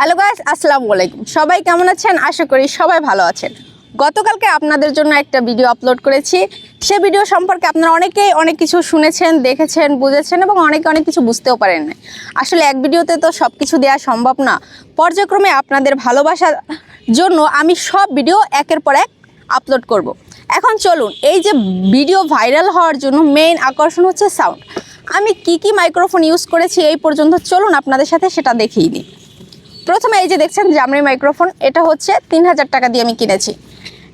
Hello guys আসসালামু আলাইকুম। সবাই কেমন আছেন? আশা করি সবাই ভালো আছেন। গতকালকে আপনাদের জন্য একটা ভিডিও আপলোড করেছি। সে ভিডিও সম্পর্কে আপনারা অনেকেই অনেক কিছু শুনেছেন, দেখেছেন, বুঝেছেন এবং অনেকে অনেক কিছু বুঝতেও পারেন আসলে এক ভিডিওতে তো সব কিছু দেওয়া সম্ভব না। পর্যায়ক্রমে আপনাদের ভালোবাসার জন্য আমি সব ভিডিও একের পর এক আপলোড করব। এখন চলুন, এই যে ভিডিও ভাইরাল হওয়ার জন্য মেইন আকর্ষণ হচ্ছে সাউন্ড আমি কি কি মাইক্রোফোন ইউজ করেছি এই পর্যন্ত চলুন আপনাদের সাথে সেটা দেখিয়ে দিই। প্রথমে এই যে দেখছেন জামরি মাইক্রোফোন এটা হচ্ছে তিন হাজার টাকা দিয়ে আমি কিনেছি।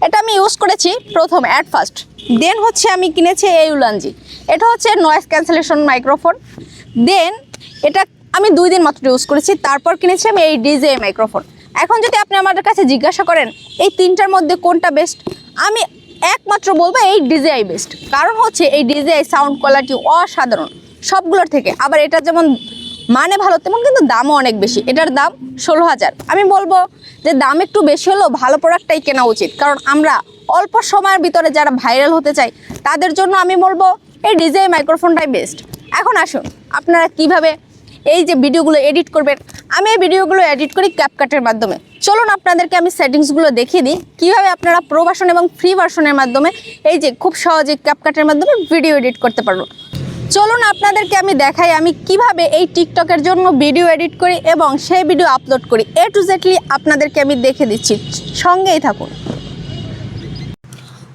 এটা আমি ইউজ করেছি প্রথম অ্যাট ফার্স্ট দেন হচ্ছে আমি কিনেছি এই উলানজি। এটা হচ্ছে নয়েজ ক্যান্সেলেশন মাইক্রোফোন দেন এটা আমি দুই দিন মাত্র ইউজ করেছি, তারপর কিনেছি আমি এই ডিজে মাইক্রোফোন এখন যদি আপনি আমাদের কাছে জিজ্ঞাসা করেন, এই তিনটার মধ্যে কোনটা বেস্ট আমি একমাত্র বলব এই ডিজেআই বেস্ট কারণ হচ্ছে এই ডিজেআই সাউন্ড কোয়ালিটি অসাধারণ, সবগুলোর থেকে। আবার এটা যেমন মানে ভালো, তেমন কিন্তু দামও অনেক বেশি। এটার দাম ষোলো হাজার আমি বলব যে দাম একটু বেশি হলেও ভালো প্রোডাক্টটাই কেনা উচিত। কারণ আমরা অল্প সময়ের ভিতরে যারা ভাইরাল হতে চাই, তাদের জন্য আমি বলব এই ডিজেআই মাইক্রোফোনটাই বেস্ট এখন আসুন, আপনারা কীভাবে এই যে ভিডিওগুলো এডিট করবেন? আমি এই ভিডিওগুলো এডিট করি ক্যাপকাটের মাধ্যমে। চলুন আপনাদেরকে আমি সেটিংসগুলো দেখিয়ে দিই। কীভাবে আপনারা প্রো ভার্সন এবং ফ্রি ভার্সনের মাধ্যমে এই যে খুব সহজে ক্যাপকাটের মাধ্যমে ভিডিও এডিট করতে পারব চলুন আপনাদেরকে আমি দেখাই আমি কীভাবে এই টিকটকের জন্য ভিডিও এডিট করি এবং সেই ভিডিও আপলোড করি। এ টু জেডলি আপনাদেরকে আমি দেখে দিচ্ছি। সঙ্গেই থাকুন।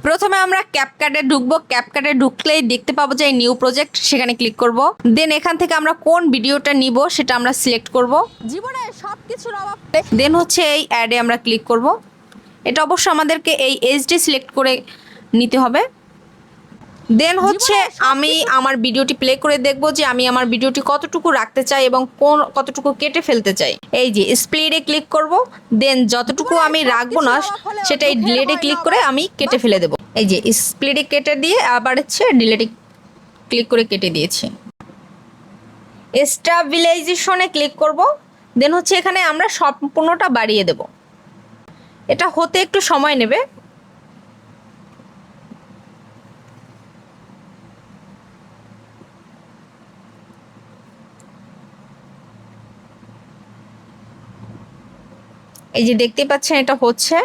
প্রথমে আমরা ক্যাপকাটে ঢুকবো। ক্যাপকাটে ঢুকলেই দেখতে পাবো যে নিউ প্রজেক্ট সেখানে ক্লিক করব। দেন এখান থেকে আমরা কোন ভিডিওটা নিব, সেটা আমরা সিলেক্ট করব। জীবনে সব কিছুর অভাব দেন হচ্ছে এই অ্যাডে আমরা ক্লিক করব। এটা অবশ্য আমাদেরকে এই এইচডি সিলেক্ট করে নিতে হবে। দেন হচ্ছে আমি আমার ভিডিওটি প্লে করে দেখব যে আমি আমার ভিডিওটি কতটুকু রাখতে চাই এবং কোন কতটুকু কেটে ফেলতে চাই। এই যে স্প্লিটে ক্লিক করব দেন যতটুকু আমি রাখব না সেটা এই ডিলেটে ক্লিক করে আমি কেটে ফেলে দেব। এই যে স্প্লিটে কেটে দিয়ে আবার হচ্ছে ডিলেটে ক্লিক করে কেটে দিয়েছি। স্টাবিলাইজেশনে ক্লিক করব দেন হচ্ছে এখানে আমরা সম্পূর্ণটা বাড়িয়ে দেব। এটা হতে একটু সময় নেবে। এই যে দেখতে পাচ্ছেন এটা হচ্ছে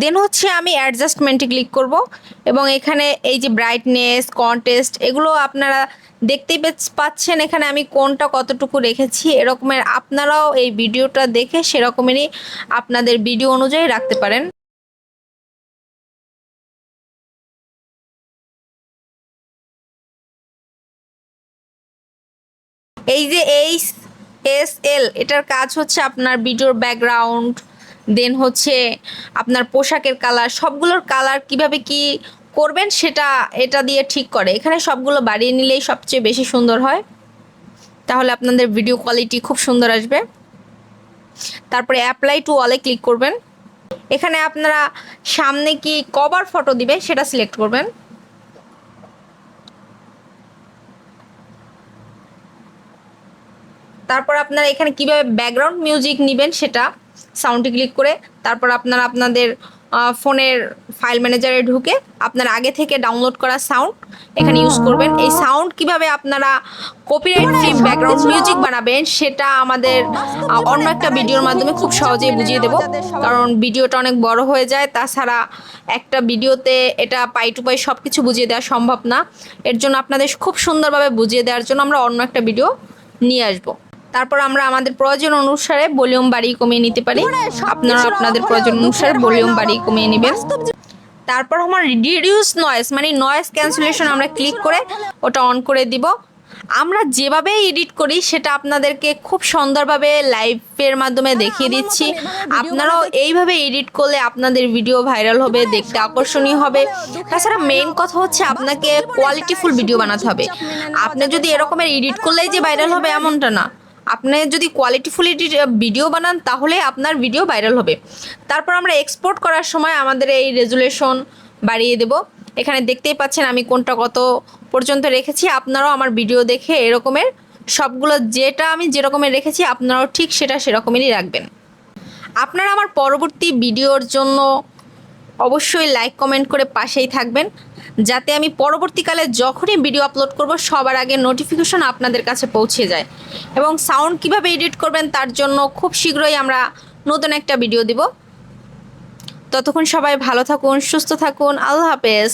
দেন হচ্ছে আমি অ্যাডজাস্টমেন্টে ক্লিক করব এবং এখানে এই যে ব্রাইটনেস কন্টেস্ট এগুলো আপনারা দেখতেই পাচ্ছেন এখানে আমি কোনটা কতটুকু রেখেছি, এরকমের আপনারাও এই ভিডিওটা দেখে সেরকমেরই আপনাদের ভিডিও অনুযায়ী রাখতে পারেন। এই যে এইচ এস এল এটার কাজ হচ্ছে আপনার ভিডিওর ব্যাকগ্রাউন্ড দেন হচ্ছে আপনার পোশাকের কালার সবগুলোর কালার কীভাবে কি করবেন সেটা, এটা দিয়ে ঠিক করে। এখানে সবগুলো বাড়িয়ে নিলেই সবচেয়ে বেশি সুন্দর হয়। তাহলে আপনাদের ভিডিও কোয়ালিটি খুব সুন্দর আসবে। তারপরে অ্যাপ্লাই টু অলে ক্লিক করবেন। এখানে আপনারা সামনে কি কভার ফটো দিবে সেটা সিলেক্ট করবেন। তারপর আপনারা এখানে কীভাবে ব্যাকগ্রাউন্ড মিউজিক নেবেন সেটা সাউন্ডে ক্লিক করে তারপর আপনারা আপনাদের ফোনের ফাইল ম্যানেজারে ঢুকে আপনার আগে থেকে ডাউনলোড করা সাউন্ড এখানে ইউজ করবেন। এই সাউন্ড কীভাবে আপনারা কপিরাইট ফ্রি ব্যাকগ্রাউন্ড মিউজিক বানাবেন সেটা আমাদের অন্য একটা ভিডিওর মাধ্যমে খুব সহজেই বুঝিয়ে দেব। কারণ ভিডিওটা অনেক বড় হয়ে যায় তাছাড়া একটা ভিডিওতে এটা পাই টু পাই সব কিছু বুঝিয়ে দেওয়া সম্ভব না। এর জন্য আপনাদের খুব সুন্দরভাবে বুঝিয়ে দেওয়ার জন্য আমরা অন্য একটা ভিডিও নিয়ে আসব। তারপর আমরা আমাদের প্রয়োজন অনুসারে ভলিউম বাড়িয়ে কমিয়ে নিতে পারি। আপনারা আপনাদের প্রয়োজন অনুসারে ভলিউম বাড়িয়ে কমিয়ে নেবেন। তারপর আমার রিডিউস নয়েস মানে নয়েস ক্যান্সেলেশন আমরা ক্লিক করে ওটা অন করে দিব। আমরা যেভাবে এডিট করি সেটা আপনাদেরকে খুব সুন্দরভাবে লাইভের মাধ্যমে দেখিয়ে দিচ্ছি। আপনারাও এইভাবে এডিট করলে আপনাদের ভিডিও ভাইরাল হবে দেখতে আকর্ষণীয় হবে। তাছাড়া মেন কথা হচ্ছে আপনাকে কোয়ালিটিফুল ভিডিও বানাতে হবে। আপনি যদি এরকমের এডিট করলেই যে ভাইরাল হবে এমনটা না। আপনি যদি কোয়ালিটিফুল ভিডিও বানান, তাহলে আপনার ভিডিও ভাইরাল হবে। তারপর আমরা এক্সপোর্ট করার সময় আমাদের এই রেজুলেশন বাড়িয়ে দেব। এখানে দেখতেই পাচ্ছেন আমি কোনটা কত পর্যন্ত রেখেছি। আপনারাও আমার ভিডিও দেখে এরকমের সবগুলো যেটা আমি যেরকমের রেখেছি, আপনারাও ঠিক সেটা সেরকমেরই রাখবেন। আপনারা আমার পরবর্তী ভিডিওর জন্য অবশ্যই লাইক কমেন্ট করে পাশেই থাকবেন। যাতে আমি পরবর্তীকালে যখনই ভিডিও আপলোড করব, সবার আগে নোটিফিকেশন আপনাদের কাছে পৌঁছে যায়। এবং সাউন্ড কীভাবে এডিট করবেন তার জন্য খুব শীঘ্রই আমরা নতুন একটা ভিডিও দিব। ততক্ষণ সবাই ভালো থাকুন, সুস্থ থাকুন, আল্লাহ হাফেজ।